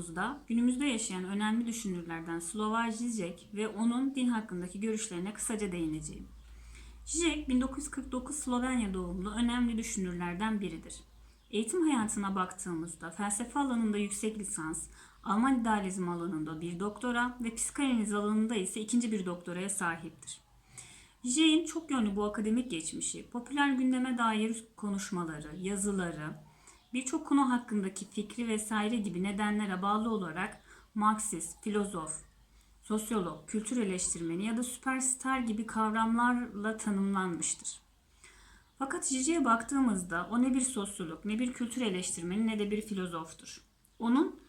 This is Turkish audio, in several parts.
videomuzda günümüzde yaşayan önemli düşünürlerden Slavoj Žižek ve onun din hakkındaki görüşlerine kısaca değineceğim. Žižek 1949 Slovenya doğumlu önemli düşünürlerden biridir. Eğitim hayatına baktığımızda felsefe alanında yüksek lisans, Alman idealizm alanında bir doktora ve psikanaliz alanında ise ikinci bir doktoraya sahiptir. Žižek'in çok yönlü bu akademik geçmişi, popüler gündeme dair konuşmaları, yazıları, birçok konu hakkındaki fikri vesaire gibi nedenlere bağlı olarak Marksist, filozof, sosyolog, kültür eleştirmeni ya da süperstar gibi kavramlarla tanımlanmıştır. Fakat Žižek'e baktığımızda o ne bir sosyolog, ne bir kültür eleştirmeni ne de bir filozoftur. Onun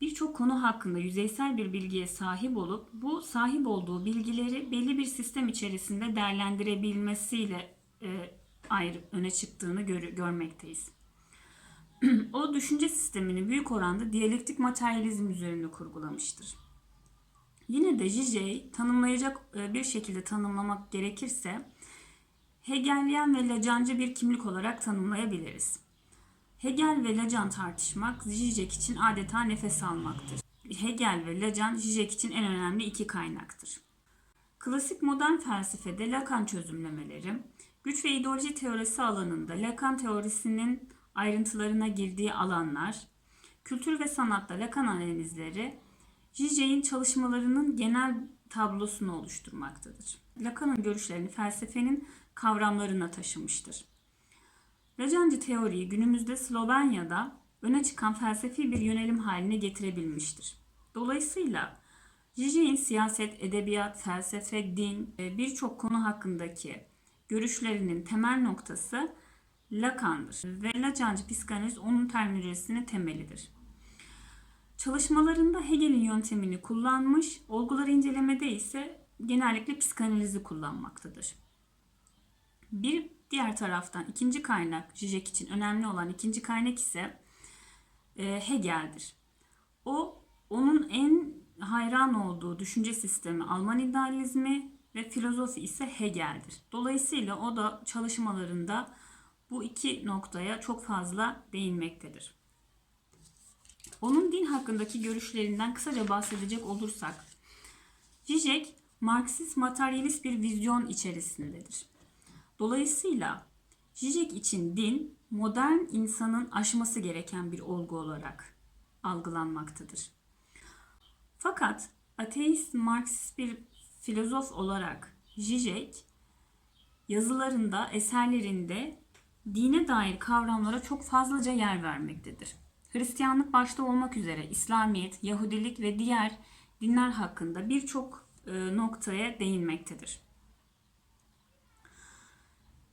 birçok konu hakkında yüzeysel bir bilgiye sahip olup bu sahip olduğu bilgileri belli bir sistem içerisinde değerlendirebilmesiyle e, ayrı öne çıktığını gör, görmekteyiz. o düşünce sistemini büyük oranda diyalektik materyalizm üzerinde kurgulamıştır. Yine de Zizek'i tanımlayacak e, bir şekilde tanımlamak gerekirse Hegelian ve Lacancı bir kimlik olarak tanımlayabiliriz. Hegel ve Lacan tartışmak Zizek için adeta nefes almaktır. Hegel ve Lacan Zizek için en önemli iki kaynaktır. Klasik modern felsefede Lacan çözümlemeleri, güç ve ideoloji teorisi alanında Lacan teorisinin ayrıntılarına girdiği alanlar, kültür ve sanatta Lacan analizleri Zizek'in çalışmalarının genel tablosunu oluşturmaktadır. Lacan'ın görüşlerini felsefenin kavramlarına taşımıştır. Lacancı teoriyi günümüzde Slovenya'da öne çıkan felsefi bir yönelim haline getirebilmiştir. Dolayısıyla Zizek'in siyaset, edebiyat, felsefe, din birçok konu hakkındaki görüşlerinin temel noktası Lacan'dır ve Lacancı psikanaliz onun terminolojisinin temelidir. Çalışmalarında Hegel'in yöntemini kullanmış, olguları incelemede ise genellikle psikanalizi kullanmaktadır. Bir diğer taraftan ikinci kaynak Zizek için önemli olan ikinci kaynak ise e, Hegel'dir. O onun en hayran olduğu düşünce sistemi Alman idealizmi ve filozofi ise Hegel'dir. Dolayısıyla o da çalışmalarında bu iki noktaya çok fazla değinmektedir. Onun din hakkındaki görüşlerinden kısaca bahsedecek olursak, Zizek Marksist materyalist bir vizyon içerisindedir. Dolayısıyla Zizek için din modern insanın aşması gereken bir olgu olarak algılanmaktadır. Fakat ateist Marksist bir filozof olarak Zizek yazılarında, eserlerinde dine dair kavramlara çok fazlaca yer vermektedir. Hristiyanlık başta olmak üzere İslamiyet, Yahudilik ve diğer dinler hakkında birçok e, noktaya değinmektedir.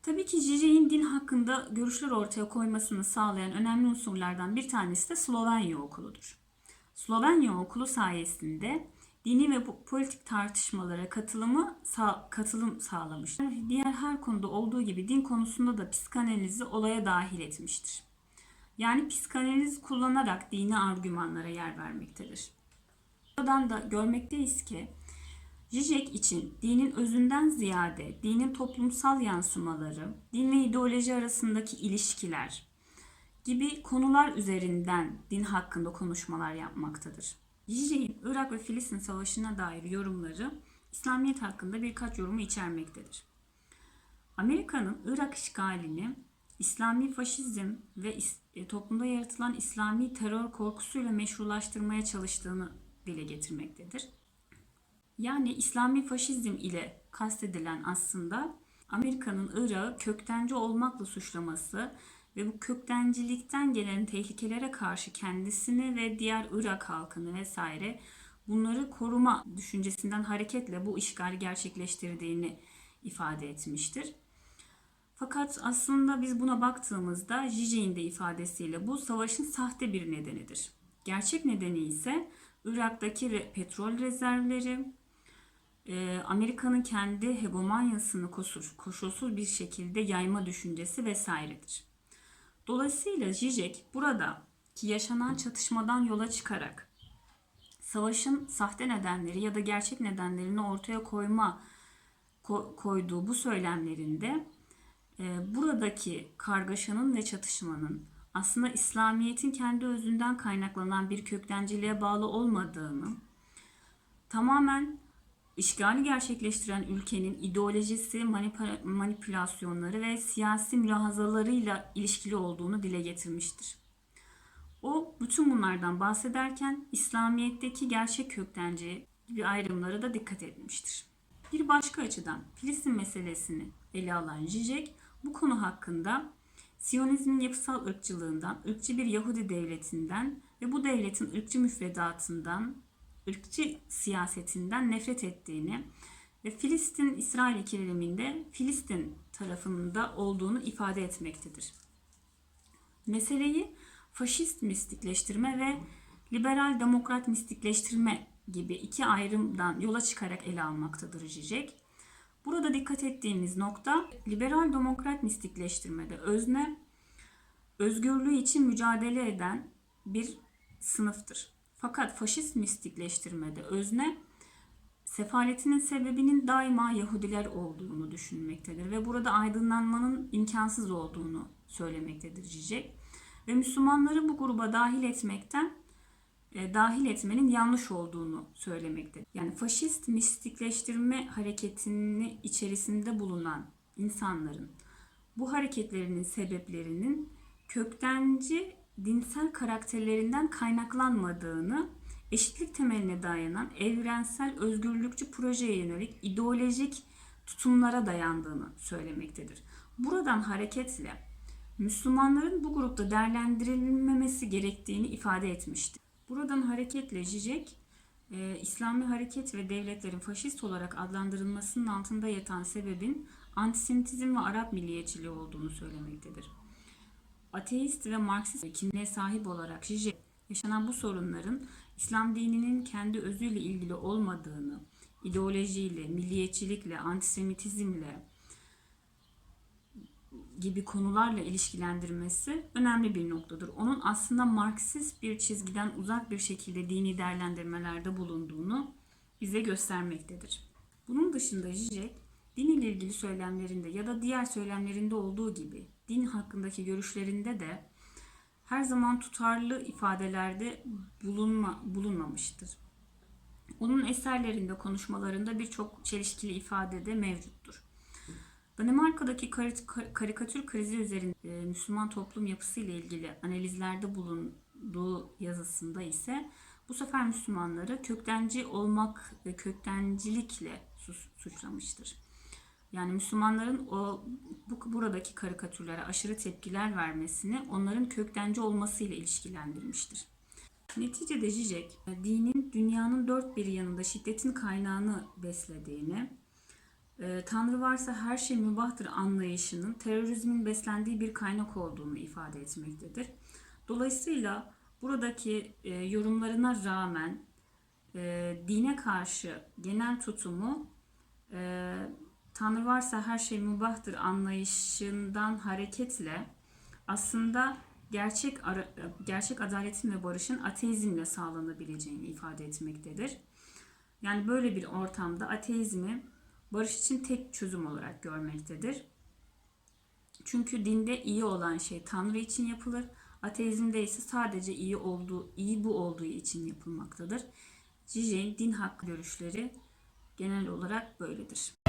Tabii ki Zizek'in din hakkında görüşler ortaya koymasını sağlayan önemli unsurlardan bir tanesi de Slovenya okuludur. Slovenya okulu sayesinde dini ve politik tartışmalara katılımı sağ, katılım sağlamıştır. Diğer her konuda olduğu gibi din konusunda da psikanalizi olaya dahil etmiştir. Yani psikanaliz kullanarak dini argümanlara yer vermektedir. Buradan da görmekteyiz ki Zizek için dinin özünden ziyade dinin toplumsal yansımaları, din ve ideoloji arasındaki ilişkiler gibi konular üzerinden din hakkında konuşmalar yapmaktadır. Zizek'in Irak ve Filistin Savaşı'na dair yorumları İslamiyet hakkında birkaç yorumu içermektedir. Amerika'nın Irak işgalini İslami faşizm ve e, toplumda yaratılan İslami terör korkusuyla meşrulaştırmaya çalıştığını dile getirmektedir. Yani İslami faşizm ile kastedilen aslında Amerika'nın Irak'ı köktenci olmakla suçlaması ve bu köktencilikten gelen tehlikelere karşı kendisini ve diğer Irak halkını vesaire bunları koruma düşüncesinden hareketle bu işgali gerçekleştirdiğini ifade etmiştir. Fakat aslında biz buna baktığımızda Zizek'in de ifadesiyle bu savaşın sahte bir nedenidir. Gerçek nedeni ise Irak'taki petrol rezervleri, e, Amerika'nın kendi hegemonyasını koşulsuz bir şekilde yayma düşüncesi vesairedir. Dolayısıyla Zizek burada ki yaşanan çatışmadan yola çıkarak savaşın sahte nedenleri ya da gerçek nedenlerini ortaya koyma koyduğu bu söylemlerinde e, buradaki kargaşanın ve çatışmanın aslında İslamiyet'in kendi özünden kaynaklanan bir köktenciliğe bağlı olmadığını, tamamen işgali gerçekleştiren ülkenin ideolojisi, manipülasyonları ve siyasi mülahazalarıyla ilişkili olduğunu dile getirmiştir. O bütün bunlardan bahsederken İslamiyet'teki gerçek köktenci gibi ayrımlara da dikkat etmiştir. Bir başka açıdan Filistin meselesini ele alan Zizek bu konu hakkında Siyonizmin yapısal ırkçılığından, ırkçı bir Yahudi devletinden ve bu devletin ırkçı müfredatından, ırkçı siyasetinden nefret ettiğini ve Filistin-İsrail ikileminde Filistin tarafında olduğunu ifade etmektedir. Meseleyi faşist mistikleştirme ve liberal demokrat mistikleştirme gibi iki ayrımdan yola çıkarak ele almaktadır Zizek. Burada dikkat ettiğimiz nokta liberal demokrat mistikleştirmede özne özgürlüğü için mücadele eden bir sınıftır. Fakat faşist mistikleştirmede özne sefaletinin sebebinin daima Yahudiler olduğunu düşünmektedir ve burada aydınlanmanın imkansız olduğunu söylemektedir Zizek. Ve Müslümanları bu gruba dahil etmekten e, dahil etmenin yanlış olduğunu söylemekte. Yani faşist mistikleştirme hareketini içerisinde bulunan insanların bu hareketlerinin sebeplerinin köktenci dinsel karakterlerinden kaynaklanmadığını, eşitlik temeline dayanan evrensel özgürlükçü projeye yönelik ideolojik tutumlara dayandığını söylemektedir. Buradan hareketle Müslümanların bu grupta değerlendirilmemesi gerektiğini ifade etmiştir. Buradan hareketle Zizek, e, İslami hareket ve devletlerin faşist olarak adlandırılmasının altında yatan sebebin antisemitizm ve Arap milliyetçiliği olduğunu söylemektedir. Ateist ve Marksist kimliğe sahip olarak Zizek, yaşanan bu sorunların İslam dininin kendi özüyle ilgili olmadığını, ideolojiyle, milliyetçilikle, antisemitizmle, gibi konularla ilişkilendirmesi önemli bir noktadır. Onun aslında Marksist bir çizgiden uzak bir şekilde dini değerlendirmelerde bulunduğunu bize göstermektedir. Bunun dışında Zizek, din ile ilgili söylemlerinde ya da diğer söylemlerinde olduğu gibi din hakkındaki görüşlerinde de her zaman tutarlı ifadelerde bulunma, bulunmamıştır. Onun eserlerinde, konuşmalarında birçok çelişkili ifade de mevcuttur. Danimarka'daki kar- karikatür krizi üzerinde e, Müslüman toplum yapısı ile ilgili analizlerde bulunduğu yazısında ise bu sefer Müslümanları köktenci olmak ve köktencilikle suçlamıştır. Yani Müslümanların o bu buradaki karikatürlere aşırı tepkiler vermesini onların köktenci olmasıyla ilişkilendirmiştir. Neticede Zizek, dinin dünyanın dört bir yanında şiddetin kaynağını beslediğini, e, Tanrı varsa her şey mübahtır anlayışının terörizmin beslendiği bir kaynak olduğunu ifade etmektedir. Dolayısıyla buradaki e, yorumlarına rağmen e, dine karşı genel tutumu e, Tanrı varsa her şey mübahtır anlayışından hareketle aslında gerçek gerçek adaletin ve barışın ateizmle sağlanabileceğini ifade etmektedir. Yani böyle bir ortamda ateizmi barış için tek çözüm olarak görmektedir. Çünkü dinde iyi olan şey Tanrı için yapılır. Ateizmde ise sadece iyi olduğu, iyi bu olduğu için yapılmaktadır. Zizek'in din hakkı görüşleri genel olarak böyledir.